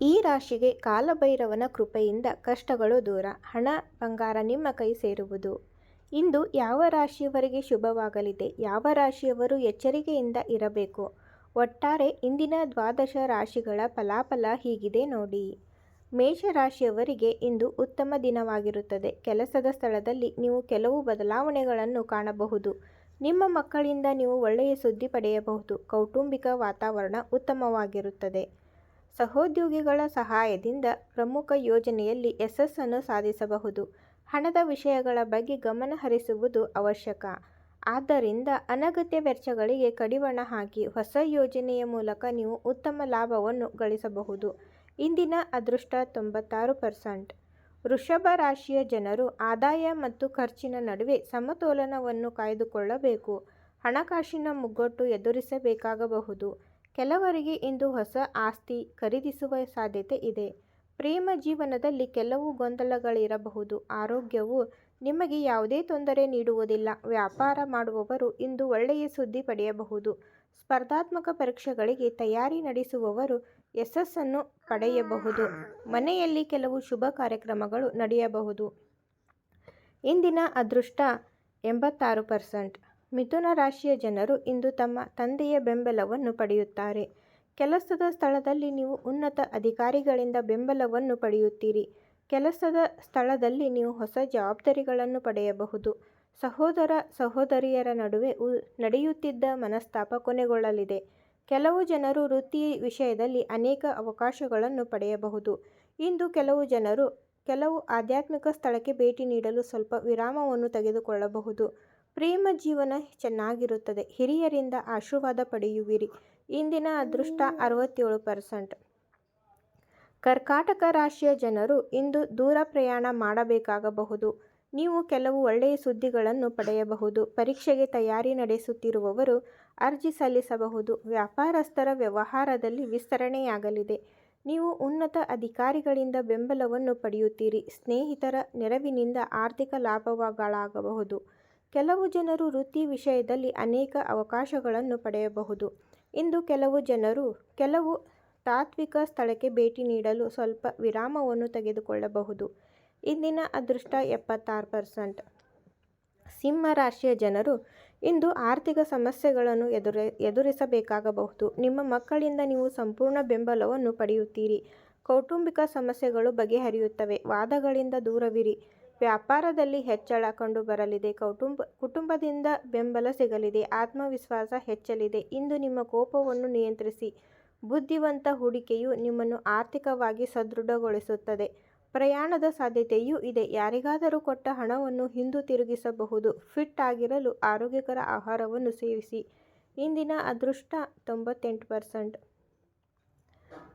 ಈ ರಾಶಿಗೆ ಕಾಲಭೈರವನ ಕೃಪೆಯಿಂದ ಕಷ್ಟಗಳು ದೂರ. ಹಣ, ಬಂಗಾರ ನಿಮ್ಮ ಕೈ ಸೇರುವುದು. ಇಂದು ಯಾವ ರಾಶಿಯವರಿಗೆ ಶುಭವಾಗಲಿದೆ? ಯಾವ ರಾಶಿಯವರು ಎಚ್ಚರಿಕೆಯಿಂದ ಇರಬೇಕು? ಒಟ್ಟಾರೆ ಇಂದಿನ ದ್ವಾದಶ ರಾಶಿಗಳ ಫಲಾಫಲ ಹೀಗಿದೆ ನೋಡಿ. ಮೇಷರಾಶಿಯವರಿಗೆ ಇಂದು ಉತ್ತಮ ದಿನವಾಗಿರುತ್ತದೆ. ಕೆಲಸದ ಸ್ಥಳದಲ್ಲಿ ನೀವು ಕೆಲವು ಬದಲಾವಣೆಗಳನ್ನು ಕಾಣಬಹುದು. ನಿಮ್ಮ ಮಕ್ಕಳಿಂದ ನೀವು ಒಳ್ಳೆಯ ಸುದ್ದಿ ಪಡೆಯಬಹುದು. ಕೌಟುಂಬಿಕ ವಾತಾವರಣ ಉತ್ತಮವಾಗಿರುತ್ತದೆ. ಸಹೋದ್ಯೋಗಿಗಳ ಸಹಾಯದಿಂದ ಪ್ರಮುಖ ಯೋಜನೆಯಲ್ಲಿ ಯಶಸ್ಸನ್ನು ಸಾಧಿಸಬಹುದು. ಹಣದ ವಿಷಯಗಳ ಬಗ್ಗೆ ಗಮನ ಹರಿಸುವುದು ಅವಶ್ಯಕ. ಆದ್ದರಿಂದ ಅನಗತ್ಯ ವೆಚ್ಚಗಳಿಗೆ ಕಡಿವಾಣ ಹಾಕಿ ಹೊಸ ಯೋಜನೆಯ ಮೂಲಕ ನೀವು ಉತ್ತಮ ಲಾಭವನ್ನು ಗಳಿಸಬಹುದು. ಇಂದಿನ ಅದೃಷ್ಟ ತೊಂಬತ್ತಾರು ಪರ್ಸೆಂಟ್. ವೃಷಭ ರಾಶಿಯ ಜನರು ಆದಾಯ ಮತ್ತು ಖರ್ಚಿನ ನಡುವೆ ಸಮತೋಲನವನ್ನು ಕಾಯ್ದುಕೊಳ್ಳಬೇಕು. ಹಣಕಾಸಿನ ಮುಗ್ಗಟ್ಟು ಎದುರಿಸಬೇಕಾಗಬಹುದು. ಕೆಲವರಿಗೆ ಇಂದು ಹೊಸ ಆಸ್ತಿ ಖರೀದಿಸುವ ಸಾಧ್ಯತೆ ಇದೆ. ಪ್ರೇಮ ಜೀವನದಲ್ಲಿ ಕೆಲವು ಗೊಂದಲಗಳಿರಬಹುದು. ಆರೋಗ್ಯವು ನಿಮಗೆ ಯಾವುದೇ ತೊಂದರೆ ನೀಡುವುದಿಲ್ಲ. ವ್ಯಾಪಾರ ಮಾಡುವವರು ಇಂದು ಒಳ್ಳೆಯ ಸುದ್ದಿ ಪಡೆಯಬಹುದು. ಸ್ಪರ್ಧಾತ್ಮಕ ಪರೀಕ್ಷೆಗಳಿಗೆ ತಯಾರಿ ನಡೆಸುವವರು ಯಶಸ್ಸನ್ನು ಪಡೆಯಬಹುದು. ಮನೆಯಲ್ಲಿ ಕೆಲವು ಶುಭ ಕಾರ್ಯಕ್ರಮಗಳು ನಡೆಯಬಹುದು. ಇಂದಿನ ಅದೃಷ್ಟ ಎಂಬತ್ತಾರು ಪರ್ಸೆಂಟ್. ಮಿಥುನ ರಾಶಿಯ ಜನರು ಇಂದು ತಮ್ಮ ತಂದೆಯ ಬೆಂಬಲವನ್ನು ಪಡೆಯುತ್ತಾರೆ. ಕೆಲಸದ ಸ್ಥಳದಲ್ಲಿ ನೀವು ಉನ್ನತ ಅಧಿಕಾರಿಗಳಿಂದ ಬೆಂಬಲವನ್ನು ಪಡೆಯುತ್ತೀರಿ. ಕೆಲಸದ ಸ್ಥಳದಲ್ಲಿ ನೀವು ಹೊಸ ಜವಾಬ್ದಾರಿಗಳನ್ನು ಪಡೆಯಬಹುದು. ಸಹೋದರ ಸಹೋದರಿಯರ ನಡುವೆ ನಡೆಯುತ್ತಿದ್ದ ಮನಸ್ತಾಪ ಕೊನೆಗೊಳ್ಳಲಿದೆ. ಕೆಲವು ಜನರು ವೃತ್ತಿ ವಿಷಯದಲ್ಲಿ ಅನೇಕ ಅವಕಾಶಗಳನ್ನು ಪಡೆಯಬಹುದು. ಇಂದು ಕೆಲವು ಜನರು ಕೆಲವು ಆಧ್ಯಾತ್ಮಿಕ ಸ್ಥಳಕ್ಕೆ ಭೇಟಿ ನೀಡಲು ಸ್ವಲ್ಪ ವಿರಾಮವನ್ನು ತೆಗೆದುಕೊಳ್ಳಬಹುದು. ಪ್ರೇಮ ಜೀವನ ಚೆನ್ನಾಗಿರುತ್ತದೆ. ಹಿರಿಯರಿಂದ ಆಶೀರ್ವಾದ ಪಡೆಯುವಿರಿ. ಇಂದಿನ ಅದೃಷ್ಟ ಅರವತ್ತೇಳು ಪರ್ಸೆಂಟ್. ಕರ್ಕಾಟಕ ರಾಶಿಯ ಜನರು ಇಂದು ದೂರ ಪ್ರಯಾಣ ಮಾಡಬೇಕಾಗಬಹುದು. ನೀವು ಕೆಲವು ಒಳ್ಳೆಯ ಸುದ್ದಿಗಳನ್ನು ಪಡೆಯಬಹುದು. ಪರೀಕ್ಷೆಗೆ ತಯಾರಿ ನಡೆಸುತ್ತಿರುವವರು ಅರ್ಜಿ ಸಲ್ಲಿಸಬಹುದು. ವ್ಯಾಪಾರಸ್ಥರ ವ್ಯವಹಾರದಲ್ಲಿ ವಿಸ್ತರಣೆಯಾಗಲಿದೆ. ನೀವು ಉನ್ನತ ಅಧಿಕಾರಿಗಳಿಂದ ಬೆಂಬಲವನ್ನು ಪಡೆಯುತ್ತೀರಿ. ಸ್ನೇಹಿತರ ನೆರವಿನಿಂದ ಆರ್ಥಿಕ ಲಾಭಗಳಾಗಬಹುದು ಕೆಲವು ಜನರು ವೃತ್ತಿ ವಿಷಯದಲ್ಲಿ ಅನೇಕ ಅವಕಾಶಗಳನ್ನು ಪಡೆಯಬಹುದು. ಇಂದು ಕೆಲವು ಜನರು ಕೆಲವು ತಾತ್ವಿಕ ಸ್ಥಳಕ್ಕೆ ಭೇಟಿ ನೀಡಲು ಸ್ವಲ್ಪ ವಿರಾಮವನ್ನು ತೆಗೆದುಕೊಳ್ಳಬಹುದು. ಇಂದಿನ ಅದೃಷ್ಟ ಎಪ್ಪತ್ತಾರು ಪರ್ಸೆಂಟ್. ಸಿಂಹ ರಾಶಿಯ ಜನರು ಇಂದು ಆರ್ಥಿಕ ಸಮಸ್ಯೆಗಳನ್ನು ಎದುರ, ಎದುರಿಸಬೇಕಾಗಬಹುದು. ನಿಮ್ಮ ಮಕ್ಕಳಿಂದ ನೀವು ಸಂಪೂರ್ಣ ಬೆಂಬಲವನ್ನು ಪಡೆಯುತ್ತೀರಿ. ಕೌಟುಂಬಿಕ ಸಮಸ್ಯೆಗಳು ಬಗೆಹರಿಯುತ್ತವೆ. ವಾದಗಳಿಂದ ದೂರವಿರಿ. ವ್ಯಾಪಾರದಲ್ಲಿ ಹೆಚ್ಚಳ ಕಂಡುಬರಲಿದೆ ಕೌಟುಂಬ, ಕುಟುಂಬದಿಂದ ಬೆಂಬಲ ಸಿಗಲಿದೆ. ಆತ್ಮವಿಶ್ವಾಸ ಹೆಚ್ಚಲಿದೆ. ಇಂದು ನಿಮ್ಮ ಕೋಪವನ್ನು ನಿಯಂತ್ರಿಸಿ. ಬುದ್ಧಿವಂತ ಹೂಡಿಕೆಯು ನಿಮ್ಮನ್ನು ಆರ್ಥಿಕವಾಗಿ ಸದೃಢಗೊಳಿಸುತ್ತದೆ. ಪ್ರಯಾಣದ ಸಾಧ್ಯತೆಯೂ ಇದೆ. ಯಾರಿಗಾದರೂ ಕೊಟ್ಟ ಹಣವನ್ನು ಹಿಂದಿರುಗಿಸಬಹುದು ಫಿಟ್ ಆಗಿರಲು ಆರೋಗ್ಯಕರ ಆಹಾರವನ್ನು ಸೇವಿಸಿ. ಇಂದಿನ ಅದೃಷ್ಟ ತೊಂಬತ್ತೆಂಟು ಪರ್ಸೆಂಟ್.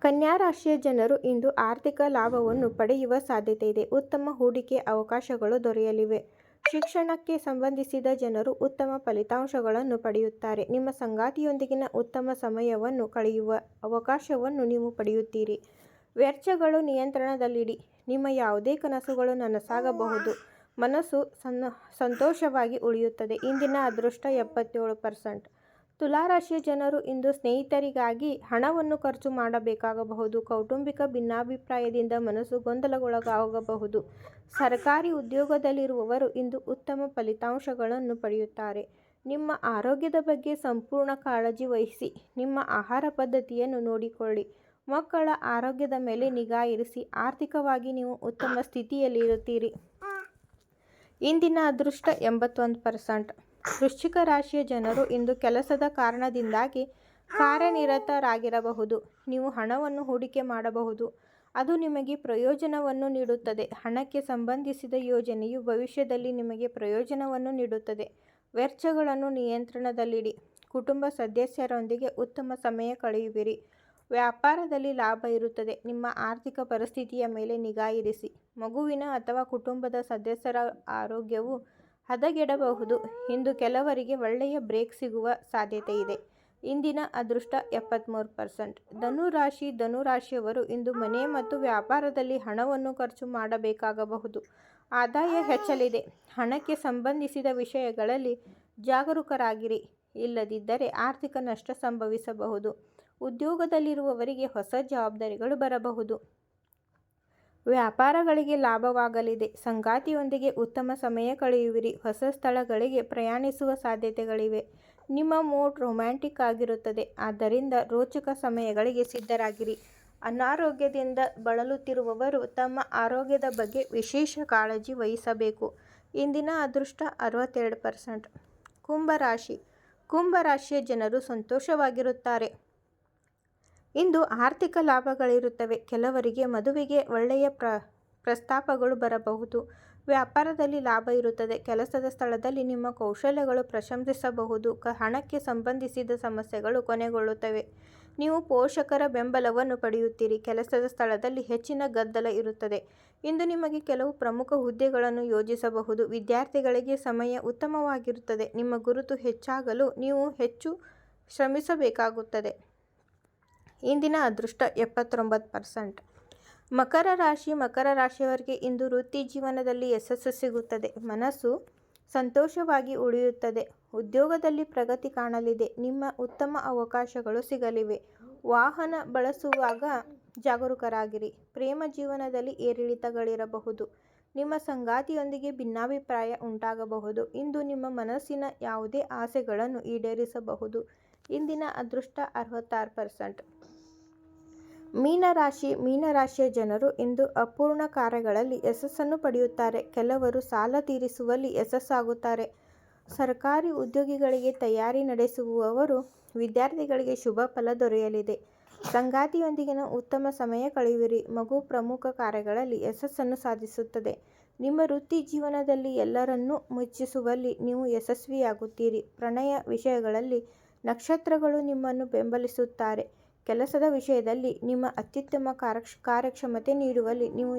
ಕನ್ಯಾ ರಾಶಿಯ ಜನರು ಇಂದು ಆರ್ಥಿಕ ಲಾಭವನ್ನು ಪಡೆಯುವ ಸಾಧ್ಯತೆ ಇದೆ. ಉತ್ತಮ ಹೂಡಿಕೆ ಅವಕಾಶಗಳು ದೊರೆಯಲಿವೆ. ಶಿಕ್ಷಣಕ್ಕೆ ಸಂಬಂಧಿಸಿದ ಜನರು ಉತ್ತಮ ಫಲಿತಾಂಶಗಳನ್ನು ಪಡೆಯುತ್ತಾರೆ. ನಿಮ್ಮ ಸಂಗಾತಿಯೊಂದಿಗಿನ ಉತ್ತಮ ಸಮಯವನ್ನು ಕಳೆಯುವ ಅವಕಾಶವನ್ನು ನೀವು ಪಡೆಯುತ್ತೀರಿ. ವೆಚ್ಚಗಳು ನಿಯಂತ್ರಣದಲ್ಲಿಡಿ. ನಿಮ್ಮ ಯಾವುದೇ ಕನಸುಗಳು ನನಸಾಗಬಹುದು. ಮನಸ್ಸು ಸನ್ನ, ಸಂತೋಷವಾಗಿ ಉಳಿಯುತ್ತದೆ. ಇಂದಿನ ಅದೃಷ್ಟ ಎಪ್ಪತ್ತೇಳು ಪರ್ಸೆಂಟ್. ತುಲಾರಾಶಿಯ ಜನರು ಇಂದು ಸ್ನೇಹಿತರಿಗಾಗಿ ಹಣವನ್ನು ಖರ್ಚು ಮಾಡಬೇಕಾಗಬಹುದು, ಕೌಟುಂಬಿಕ ಭಿನ್ನಾಭಿಪ್ರಾಯದಿಂದ ಮನಸ್ಸು ಗೊಂದಲಗೊಳಗಾಗಬಹುದು. ಸರ್ಕಾರಿ ಉದ್ಯೋಗದಲ್ಲಿರುವವರು ಇಂದು ಉತ್ತಮ ಫಲಿತಾಂಶಗಳನ್ನು ಪಡೆಯುತ್ತಾರೆ. ನಿಮ್ಮ ಆರೋಗ್ಯದ ಬಗ್ಗೆ ಸಂಪೂರ್ಣ ಕಾಳಜಿ ವಹಿಸಿ, ನಿಮ್ಮ ಆಹಾರ ಪದ್ಧತಿಯನ್ನು ನೋಡಿಕೊಳ್ಳಿ. ಮಕ್ಕಳ ಆರೋಗ್ಯದ ಮೇಲೆ ನಿಗಾ ಇರಿಸಿ, ಆರ್ಥಿಕವಾಗಿ ನೀವು ಉತ್ತಮ ಸ್ಥಿತಿಯಲ್ಲಿರುತ್ತೀರಿ. ಇಂದಿನ ಅದೃಷ್ಟ ಎಂಬತ್ತೊಂದು ಪರ್ಸೆಂಟ್. ವೃಶ್ಚಿಕ ರಾಶಿಯ ಜನರು ಇಂದು ಕೆಲಸದ ಕಾರಣದಿಂದಾಗಿ ಕಾರ್ಯನಿರತರಾಗಿರಬಹುದು. ನೀವು ಹಣವನ್ನು ಹೂಡಿಕೆ ಮಾಡಬಹುದು. ಅದು ನಿಮಗೆ ಪ್ರಯೋಜನವನ್ನು ನೀಡುತ್ತದೆ. ಹಣಕ್ಕೆ ಸಂಬಂಧಿಸಿದ ಯೋಜನೆಯು ಭವಿಷ್ಯದಲ್ಲಿ ನಿಮಗೆ ಪ್ರಯೋಜನವನ್ನು ನೀಡುತ್ತದೆ. ವೆಚ್ಚಗಳನ್ನು ನಿಯಂತ್ರಣದಲ್ಲಿಡಿ. ಕುಟುಂಬ ಸದಸ್ಯರೊಂದಿಗೆ ಉತ್ತಮ ಸಮಯ ಕಳೆಯುವಿರಿ. ವ್ಯಾಪಾರದಲ್ಲಿ ಲಾಭ ಇರುತ್ತದೆ. ನಿಮ್ಮ ಆರ್ಥಿಕ ಪರಿಸ್ಥಿತಿಯ ಮೇಲೆ ನಿಗಾ ಇರಿಸಿ. ಮಗುವಿನ ಅಥವಾ ಕುಟುಂಬದ ಸದಸ್ಯರ ಆರೋಗ್ಯವು ಹದಗೆಡಬಹುದು. ಇಂದು ಕೆಲವರಿಗೆ ಒಳ್ಳೆಯ ಬ್ರೇಕ್ ಸಿಗುವ ಸಾಧ್ಯತೆ ಇದೆ. ಇಂದಿನ ಅದೃಷ್ಟ ಎಪ್ಪತ್ತ್ಮೂರು ಪರ್ಸೆಂಟ್. ಧನುರಾಶಿ ಧನುರಾಶಿಯವರು ಧನು ರಾಶಿಯವರು ಇಂದು ಮನೆ ಮತ್ತು ವ್ಯಾಪಾರದಲ್ಲಿ ಹಣವನ್ನು ಖರ್ಚು ಮಾಡಬೇಕಾಗಬಹುದು. ಆದಾಯ ಹೆಚ್ಚಲಿದೆ. ಹಣಕ್ಕೆ ಸಂಬಂಧಿಸಿದ ವಿಷಯಗಳಲ್ಲಿ ಜಾಗರೂಕರಾಗಿರಿ. ಇಲ್ಲದಿದ್ದರೆ ಆರ್ಥಿಕ ನಷ್ಟ ಸಂಭವಿಸಬಹುದು. ಉದ್ಯೋಗದಲ್ಲಿರುವವರಿಗೆ ಹೊಸ ಜವಾಬ್ದಾರಿಗಳು ಬರಬಹುದು. ವ್ಯಾಪಾರಗಳಿಗೆ ಲಾಭವಾಗಲಿದೆ. ಸಂಗಾತಿಯೊಂದಿಗೆ ಉತ್ತಮ ಸಮಯ ಕಳೆಯುವಿರಿ. ಹೊಸ ಸ್ಥಳಗಳಿಗೆ ಪ್ರಯಾಣಿಸುವ ಸಾಧ್ಯತೆಗಳಿವೆ. ನಿಮ್ಮ ಮೂಡ್ ರೊಮ್ಯಾಂಟಿಕ್ ಆಗಿರುತ್ತದೆ. ಆದ್ದರಿಂದ ರೋಚಕ ಸಮಯಗಳಿಗೆ ಸಿದ್ಧರಾಗಿರಿ. ಅನಾರೋಗ್ಯದಿಂದ ಬಳಲುತ್ತಿರುವವರು ತಮ್ಮ ಆರೋಗ್ಯದ ಬಗ್ಗೆ ವಿಶೇಷ ಕಾಳಜಿ ವಹಿಸಬೇಕು. ಇಂದಿನ ಅದೃಷ್ಟ ಅರವತ್ತೆರಡು ಪರ್ಸೆಂಟ್. ಕುಂಭರಾಶಿ ಕುಂಭರಾಶಿಯ ಜನರು ಸಂತೋಷವಾಗಿರುತ್ತಾರೆ. ಇಂದು ಆರ್ಥಿಕ ಲಾಭಗಳಿರುತ್ತವೆ. ಕೆಲವರಿಗೆ ಮದುವೆಗೆ ಒಳ್ಳೆಯ ಪ್ರ, ಪ್ರಸ್ತಾಪಗಳು ಬರಬಹುದು. ವ್ಯಾಪಾರದಲ್ಲಿ ಲಾಭ ಇರುತ್ತದೆ. ಕೆಲಸದ ಸ್ಥಳದಲ್ಲಿ ನಿಮ್ಮ ಕೌಶಲ್ಯಗಳು ಪ್ರಶಂಸಿಸಬಹುದು. ಹಣಕ್ಕೆ ಸಂಬಂಧಿಸಿದ ಸಮಸ್ಯೆಗಳು ಕೊನೆಗೊಳ್ಳುತ್ತವೆ. ನೀವು ಪೋಷಕರ ಬೆಂಬಲವನ್ನು ಪಡೆಯುತ್ತೀರಿ. ಕೆಲಸದ ಸ್ಥಳದಲ್ಲಿ ಹೆಚ್ಚಿನ ಗದ್ದಲ ಇರುತ್ತದೆ. ಇಂದು ನಿಮಗೆ ಕೆಲವು ಪ್ರಮುಖ ಹುದ್ದೆಗಳನ್ನು ಯೋಜಿಸಬಹುದು. ವಿದ್ಯಾರ್ಥಿಗಳಿಗೆ ಸಮಯ ಉತ್ತಮವಾಗಿರುತ್ತದೆ. ನಿಮ್ಮ ಗುರುತು ಹೆಚ್ಚಾಗಲು ನೀವು ಹೆಚ್ಚು ಶ್ರಮಿಸಬೇಕಾಗುತ್ತದೆ. ಇಂದಿನ ಅದೃಷ್ಟ ಎಪ್ಪತ್ತೊಂಬತ್ತು ಪರ್ಸೆಂಟ್. ಮಕರ ರಾಶಿ, ಮಕರ ರಾಶಿಯವರಿಗೆ ಇಂದು ವೃತ್ತಿ ಜೀವನದಲ್ಲಿ ಯಶಸ್ಸು ಸಿಗುತ್ತದೆ. ಮನಸ್ಸು ಸಂತೋಷವಾಗಿ ಉಳಿಯುತ್ತದೆ. ಉದ್ಯೋಗದಲ್ಲಿ ಪ್ರಗತಿ ಕಾಣಲಿದೆ. ನಿಮ್ಮ ಉತ್ತಮ ಅವಕಾಶಗಳು ಸಿಗಲಿವೆ. ವಾಹನ ಬಳಸುವಾಗ ಜಾಗರೂಕರಾಗಿರಿ. ಪ್ರೇಮ ಜೀವನದಲ್ಲಿ ಏರಿಳಿತಗಳಿರಬಹುದು. ನಿಮ್ಮ ಸಂಗಾತಿಯೊಂದಿಗೆ ಭಿನ್ನಾಭಿಪ್ರಾಯ ಉಂಟಾಗಬಹುದು. ಇಂದು ನಿಮ್ಮ ಮನಸ್ಸಿನ ಯಾವುದೇ ಆಸೆಗಳನ್ನು ಈಡೇರಿಸಬಹುದು. ಇಂದಿನ ಅದೃಷ್ಟ ಅರವತ್ತಾರು ಪರ್ಸೆಂಟ್. ಮೀನರಾಶಿ, ಮೀನರಾಶಿಯ ಜನರು ಇಂದು ಅಪೂರ್ಣ ಕಾರ್ಯಗಳಲ್ಲಿ ಯಶಸ್ಸನ್ನು ಪಡೆಯುತ್ತಾರೆ. ಕೆಲವರು ಸಾಲ ತೀರಿಸುವಲ್ಲಿ ಯಶಸ್ಸಾಗುತ್ತಾರೆ. ಸರ್ಕಾರಿ ಉದ್ಯೋಗಿಗಳಿಗೆ ತಯಾರಿ ನಡೆಸುವವರು ವಿದ್ಯಾರ್ಥಿಗಳಿಗೆ ಶುಭ ಫಲ ದೊರೆಯಲಿದೆ. ಸಂಗಾತಿಯೊಂದಿಗಿನ ಉತ್ತಮ ಸಮಯ ಕಳೆಯುವಿರಿ. ಮಗು ಪ್ರಮುಖ ಕಾರ್ಯಗಳಲ್ಲಿ ಯಶಸ್ಸನ್ನು ಸಾಧಿಸುತ್ತದೆ. ನಿಮ್ಮ ವೃತ್ತಿ ಜೀವನದಲ್ಲಿ ಎಲ್ಲರನ್ನೂ ಮುಚ್ಚಿಸುವಲ್ಲಿ ನೀವು ಯಶಸ್ವಿಯಾಗುತ್ತೀರಿ. ಪ್ರಣಯ ವಿಷಯಗಳಲ್ಲಿ ನಕ್ಷತ್ರಗಳು ನಿಮ್ಮನ್ನು ಬೆಂಬಲಿಸುತ್ತಾರೆ. ಕೆಲಸದ ವಿಷಯದಲ್ಲಿ ನಿಮ್ಮ ಅತ್ಯುತ್ತಮ ಕಾರ್ಯಕ್ಷ ಕಾರ್ಯಕ್ಷಮತೆ ನೀಡುವಲ್ಲಿ ನೀವು